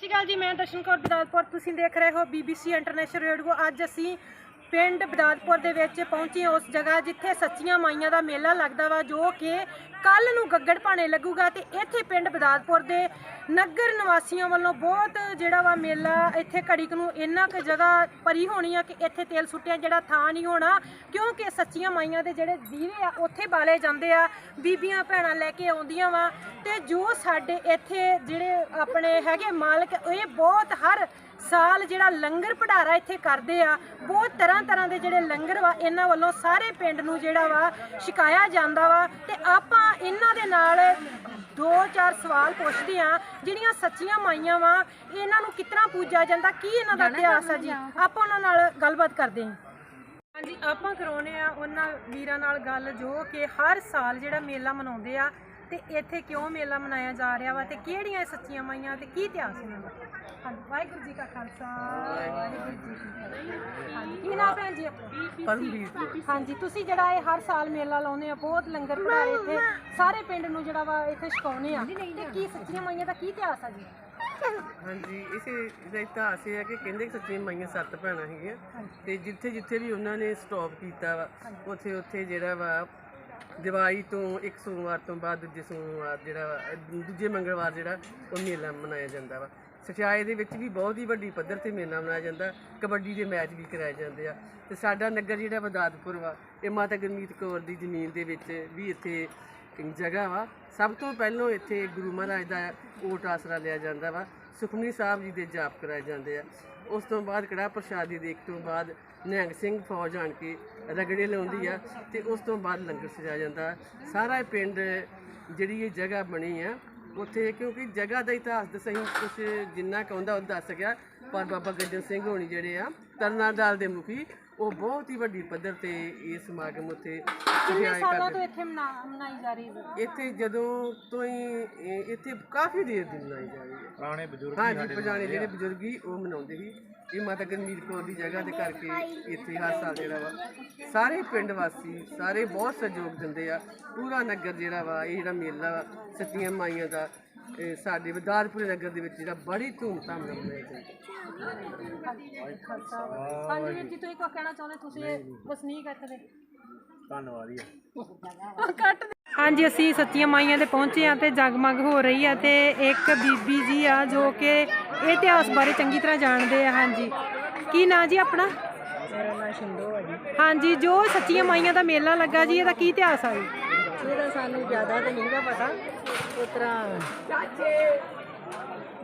ਸਤਿ ਸ਼੍ਰੀ ਅਕਾਲ ਜੀ, ਮੈਂ ਦਰਸ਼ਨ ਕੌਰ ਬਦਾਦਪੁਰ ਤੁਸੀਂ ਦੇਖ ਰਹੇ ਹੋ BBC ਇੰਟਰਨੈਸ਼ਨਲ ਰੇਡੀਓ ਅੱਜ ਅਸੀਂ ਪਿੰਡ ਬਦਾਦਪੁਰ ਦੇ ਵਿੱਚ ਪਹੁੰਚੇ ਉਸ ਜਗ੍ਹਾ ਜਿੱਥੇ ਸੱਚੀਆਂ ਮਾਈਆਂ ਦਾ ਮੇਲਾ ਲੱਗਦਾ ਵਾ, ਜੋ ਕਿ ਕੱਲ ਨੂੰ ਗੱਗੜ ਭਾਣੇ ਲੱਗੂਗਾ ਤੇ ਇੱਥੇ ਪਿੰਡ ਬਦਾਦਪੁਰ ਦੇ ਨਗਰ ਨਿਵਾਸੀਆਂ ਵੱਲੋਂ ਬਹੁਤ ਜਿਹੜਾ ਵਾ ਮੇਲਾ ਇੱਥੇ ਘੜੀਕ ਨੂੰ ਇੰਨਾ ਕੁ ਜਗ੍ਹਾ ਭਰੀ ਹੋਣੀ ਆ ਕਿ ਇੱਥੇ ਤੇਲ ਸੁੱਟਿਆ ਜਿਹੜਾ ਥਾਂ ਨਹੀਂ ਹੋਣਾ, ਕਿਉਂਕਿ ਸੱਚੀਆਂ ਮਾਈਆਂ ਦੇ ਜਿਹੜੇ ਦੀਵੇ ਆ, ਉੱਥੇ ਬਾਲੇ ਜਾਂਦੇ ਆ, ਬੀਬੀਆਂ ਭੈਣਾਂ ਲੈ ਕੇ ਆਉਂਦੀਆਂ ਵਾ ਤੇ ਜੋ ਸਾਡੇ ਇੱਥੇ ਜਿਹੜੇ ਆਪਣੇ ਹੈਗੇ ਮਾਲਕ, ਇਹ ਬਹੁਤ ਹਰ ਸਾਲ ਜਿਹੜਾ ਲੰਗਰ ਭੰਡਾਰਾ ਇੱਥੇ ਕਰਦੇ ਆ ਬਹੁਤ ਤਰ੍ਹਾਂ ਤਰ੍ਹਾਂ ਦੇ ਜਿਹੜੇ ਲੰਗਰ ਵਾ ਇਹਨਾਂ ਵੱਲੋਂ ਸਾਰੇ ਪਿੰਡ ਨੂੰ ਜਿਹੜਾ ਵਾ ਛਕਾਇਆ ਜਾਂਦਾ ਵਾ ਤੇ ਆਪਾਂ ਇਹਨਾਂ ਦੇ ਨਾਲ ਦੋ ਚਾਰ ਸਵਾਲ ਪੁੱਛਦੇ ਆ ਜਿਹੜੀਆਂ ਸੱਚੀਆਂ ਮਾਈਆਂ ਵਾ ਇਹਨਾਂ ਨੂੰ ਕਿਤਨਾ ਪੂਜਿਆ ਜਾਂਦਾ ਕੀ ਇਹਨਾਂ ਦਾ ਇਤਿਹਾਸ ਆ ਜੀ? ਆਪਾਂ ਉਹਨਾਂ ਨਾਲ ਗੱਲਬਾਤ ਕਰਦੇ ਹਾਂ। ਹਾਂਜੀ ਆਪਾਂ ਕਰਾਉਨੇ ਆ ਉਹਨਾਂ ਵੀਰਾਂ ਨਾਲ ਗੱਲ ਜੋ ਕਿ ਹਰ ਸਾਲ ਜਿਹੜਾ ਮੇਲਾ ਮਨਾਉਂਦੇ ਆ ਤੇ ਇੱਥੇ ਕਿਉਂ ਮੇਲਾ ਮਨਾਇਆ ਜਾ ਰਿਹਾ ਵਾ ਤੇ ਕਿਹੜੀਆਂ ਸੱਚੀਆਂ ਮਾਈਆਂ ਤੇ ਕੀ ਇਤਿਹਾਸ ਇਹਨਾਂ ਦਾ? ਹਾਂਜੀ ਵਾਹਿਗੁਰੂ ਜੀ ਕਾ ਖਾਲਸਾ ਵਾਹਿਗੁਰੂ ਜੀ ਕੀ ਫਤਿਹ। ਹਾਂਜੀ ਕੀ ਨਾਮ ਭੈਣ ਜੀ ਆਪਣਾ? ਪਰਮਵੀਰ ਹਾਂਜੀ ਤੁਸੀਂ ਜਿਹੜਾ ਇਹ ਹਰ ਸਾਲ ਮੇਲਾ ਲਾਉਂਦੇ ਆ ਬਹੁਤ ਲੰਗਰ ਭੰਡਾਰੇ ਇੱਥੇ। ਸਾਰੇ ਪਿੰਡ ਨੂੰ ਜਿਹੜਾ ਵਾ ਇੱਥੇ ਛਕਾਉਂਦੇ ਆ। ਤੇ ਕੀ ਸੱਚੀਆਂ ਮਾਈਆਂ ਦਾ ਕੀ ਇਤਿਹਾਸ ਆ ਜੀ? ਹਾਂਜੀ ਇਸੇ ਦਾ ਇਤਿਹਾਸ ਇਹ ਹੈ ਕਿ ਕਹਿੰਦੇ ਕਿ ਸੱਚੀਆਂ ਮਾਈਆਂ ਸੱਤ ਭੈਣਾਂ ਹੈਗੀਆਂ। ਤੇ ਜਿੱਥੇ ਜਿੱਥੇ ਵੀ ਉਹਨਾਂ ਨੇ ਸਟਾਪ ਕੀਤਾ ਵਾ ਉੱਥੇ ਉੱਥੇ ਜਿਹੜਾ ਵਾ ਦਿਵਾਲੀ ਤੋਂ ਇੱਕ ਸੋਮਵਾਰ ਤੋਂ ਬਾਅਦ ਦੂਜੇ ਸੋਮਵਾਰ ਜਿਹੜਾ ਵਾ, ਦੂਜੇ ਮੰਗਲਵਾਰ ਜਿਹੜਾ ਉਹ ਮੇਲਾ ਮਨਾਇਆ ਜਾਂਦਾ ਵਾ। ਸਚਾਈ ਦੇ ਵਿੱਚ ਵੀ ਬਹੁਤ ਹੀ ਵੱਡੀ ਪੱਧਰ ਤੇ ਮੇਲਾ ਮਨਾਇਆ ਜਾਂਦਾ। ਕਬੱਡੀ ਦੇ ਮੈਚ ਵੀ ਕਰਾਏ ਜਾਂਦੇ ਆ। ਤੇ ਸਾਡਾ ਨਗਰ ਜਿਹੜਾ ਬਦਾਦਪੁਰ ਵਾ ਇਹ ਮਾਤਾ ਗੁਰਮੀਤ ਕੌਰ ਦੀ ਜ਼ਮੀਨ ਦੇ ਵਿੱਚ ਵੀ ਇੱਥੇ ਜਗ੍ਹਾ ਵਾ। ਸਭ ਤੋਂ ਪਹਿਲਾਂ ਇੱਥੇ ਗੁਰੂ ਮਹਾਰਾਜ ਦਾ ਓਟ ਆਸਰਾ ਲਿਆ ਜਾਂਦਾ ਵਾ। ਸੁਖਮਨੀ ਸਾਹਿਬ ਜੀ ਦੇ ਜਾਪ ਕਰਾਏ ਜਾਂਦੇ ਆ। ਉਸ ਤੋਂ ਬਾਅਦ ਕੜਾ ਪ੍ਰਸ਼ਾਦੀ ਦੇਖ ਤੋਂ ਬਾਅਦ ਨਿਹੰਗ ਸਿੰਘ ਫੌਜ ਆਣ ਕੇ ਰਗੜੇ ਲਾਉਂਦੀ ਆ ਤੇ ਉਸ ਤੋਂ ਬਾਅਦ ਲੰਗਰ ਸਜਾਇਆ ਜਾਂਦਾ। ਸਾਰਾ ਪਿੰਡ ਜਿਹੜੀ ਇਹ ਜਗ੍ਹਾ ਬਣੀ ਆ, ਉੱਥੇ ਕਿਉਂਕਿ ਜਗ੍ਹਾ ਦਾ ਇਤਿਹਾਸ ਤਾਂ ਸਹੀ ਕੁਝ ਜਿੰਨਾ ਕਹਿੰਦਾ ਉਹ ਦੱਸ ਗਿਆ, ਪਰ ਬਾਬਾ ਗੱਜਣ ਸਿੰਘ ਹੋਣੀ ਜਿਹੜੇ ਆ ਤਰਨਾ ਦੇ ਮੁਖੀ ਉਹ ਬਹੁਤ ਹੀ ਵੱਡੀ ਪੱਧਰ ਤੇ ਇਹ ਸਮਾਗਮ ਉੱਥੇ ਕਿੰਨੇ ਸਾਲਾਂ ਤੋਂ ਇੱਥੇ ਮਨਾ- ਮਨਾਈ ਜਾ ਰਹੀ ਹੈ ਇੱਥੇ ਜਦੋਂ ਤੋਂ ਹੀ ਇਹ- ਇੱਥੇ ਕਾਫੀ ਦੇਰ ਦੀ ਮਨਾਈ ਜਾ ਰਹੀ ਹੈ। ਪੁਰਾਣੇ ਬਜ਼ੁਰਗ ਹਾਂਜੀ ਪੁਰਾਣੇ ਜਿਹੜੇ ਬਜ਼ੁਰਗੀ ਉਹ ਮਨਾਉਂਦੇ ਸੀ। ਇਹ ਮਾਤਾ ਗਰਮੀਤ ਕੌਰ ਦੀ ਜਗ੍ਹਾ ਦੇ ਕਰਕੇ ਇੱਥੇ ਹਰ ਸਾਲ ਜਿਹੜਾ ਵਾ ਸਾਰੇ ਪਿੰਡ ਵਾਸੀ ਸਾਰੇ ਬਹੁਤ ਸਹਿਯੋਗ ਦਿੰਦੇ ਆ। ਪੂਰਾ ਨਗਰ ਜਿਹੜਾ ਵਾ ਇਹ ਜਿਹੜਾ ਮੇਲਾ ਵਾ ਸੱਚੀਆਂ ਮਾਈਆਂ ਦਾ ਇਹ ਸਾਡੇ ਵਿਦਾਰਪੁਰ ਨਗਰ ਦੇ ਵਿੱਚ ਜਿਹੜਾ ਬੜੀ ਧੂਮਧਾਮ ਨਾਲ ਮਨਾਇਆ ਜਾਂਦਾ ਹਾਂਜੀ ਵੀਰ ਜੀ ਤੁਸੀਂ ਕੋਈ ਕਹਿਣਾ ਚਾਹੁੰਦੇ ਤੁਸੀਂ ਵਸਨੀਕ ਇੱਥੇ ਦੇ ਧੰਨਵਾਦ ਜੀ। ਹਾਂਜੀ ਅਸੀਂ ਸੱਚੀਆਂ ਮਾਈਆਂ ਦੇ ਪਹੁੰਚੇ ਆ ਤੇ ਜਗਮਗ ਹੋ ਰਹੀ ਆ ਤੇ ਇੱਕ ਬੀਬੀ ਜੀ ਆ ਜੋ ਕਿ ਇਹ ਇਤਿਹਾਸ ਬਾਰੇ ਚੰਗੀ ਤਰ੍ਹਾਂ ਜਾਣਦੇ ਆ ਹਾਂਜੀ। ਕੀ ਨਾਂ ਜੀ ਆਪਣਾ? ਮੇਰਾ ਨਾਮ ਸ਼ਿੰਦੋ ਹੈ ਜੀ। ਹਾਂਜੀ ਜੋ ਸੱਚੀਆਂ ਮਾਈਆਂ ਦਾ ਮੇਲਾ ਲੱਗਾ ਜੀ ਇਹਦਾ ਕੀ ਇਤਿਹਾਸ ਆ ਜੀ? ਇਹਦਾ ਸਾਨੂੰ ਜ਼ਿਆਦਾ ਤਾਂ ਨਹੀਂ ਗਾ ਪਤਾ ਉਸ ਤਰ੍ਹਾਂ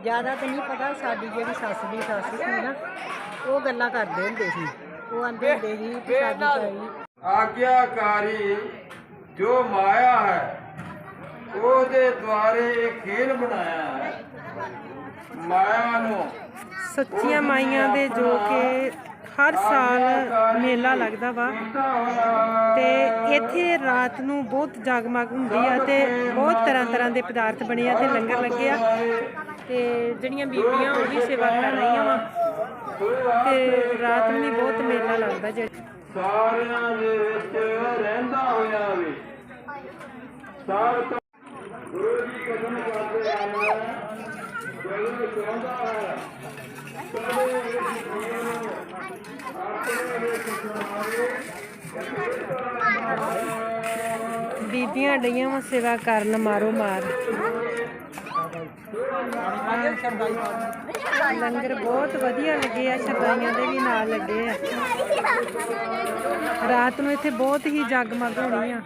ਜ਼ਿਆਦਾ ਤਾਂ ਨਹੀਂ ਪਤਾ ਸਾਡੀ ਜਿਹੜੀ ਸੱਸ ਦੀ ਸੱਸ ਸੀ ਨਾ ਉਹ ਗੱਲਾਂ ਕਰਦੇ ਹੁੰਦੇ ਸੀ। ਉਹ ਆਂਦੇ ਹੁੰਦੇ ਸੀ ਕਿ ਸਾਡੀ ਤਾਈ ਆਗਿਆਕਾਰੀ ਜੋ ਮਾਇਆ ਹੈ ਉਹਦੇ ਦੁਆਰੇ ਇਹ ਖੇਲ ਬਣਾਇਆ ਹੈ। ਮਾਇਆ ਨੂੰ ਸੱਚੀਆਂ ਮਾਈਆਂ ਦੇ ਜੋ ਕਿ ਹਰ ਸਾਲ ਮੇਲਾ ਲੱਗਦਾ ਵਾ ਤੇ ਇੱਥੇ ਰਾਤ ਨੂੰ ਬਹੁਤ ਜਗਮਗ ਹੁੰਦੀ ਆ ਤੇ ਬਹੁਤ ਤਰ੍ਹਾਂ ਤਰ੍ਹਾਂ ਦੇ ਪਦਾਰਥ ਬਣੇ ਆ ਤੇ ਲੰਗਰ ਲੱਗੇ ਆ। ਤੇ ਜਿਹੜੀਆਂ ਬੀਬੀਆਂ ਉਹ ਵੀ ਸੇਵਾ ਕਰ ਰਹੀਆਂ ਵਾ। ਤੇ ਰਾਤ ਨੂੰ ਵੀ ਬਹੁਤ ਮੇਲਾ ਲੱਗਦਾ ਜਿਹੜਾ ਸਾਰਿਆਂ ਦੇ ਵਿੱਚ ਰਹਿੰਦਾ ਹੋਇਆ ਵੀ। ਸਾਰ ਗੁਰੂ ਜੀ ਕਥਨ ਕਰਦੇ ਹਨ ਜਦੋਂ ਚਾਹੁੰਦਾ ਹੈ ਕਦੇ ਵਿੱਚ ਆਪਣੇ ਵਿੱਚ ਸਮਾਏ ਬੀਬੀਆਂ ਡਈਆਂ ਵਾ ਸੇਵਾ ਕਰਨ, ਮਾਰੋ ਮਾਰ। ਲੰਗਰ ਬਹੁਤ ਵਧੀਆ ਲੱਗੇ ਆ, ਸ਼ਰਦਾਈਆਂ ਦੇ ਵੀ ਨਾਲ ਲੱਗੇ ਆ। ਰਾਤ ਨੂੰ ਇੱਥੇ ਬਹੁਤ ਹੀ ਜਗਮਗ ਹੋਣੀ ਆ।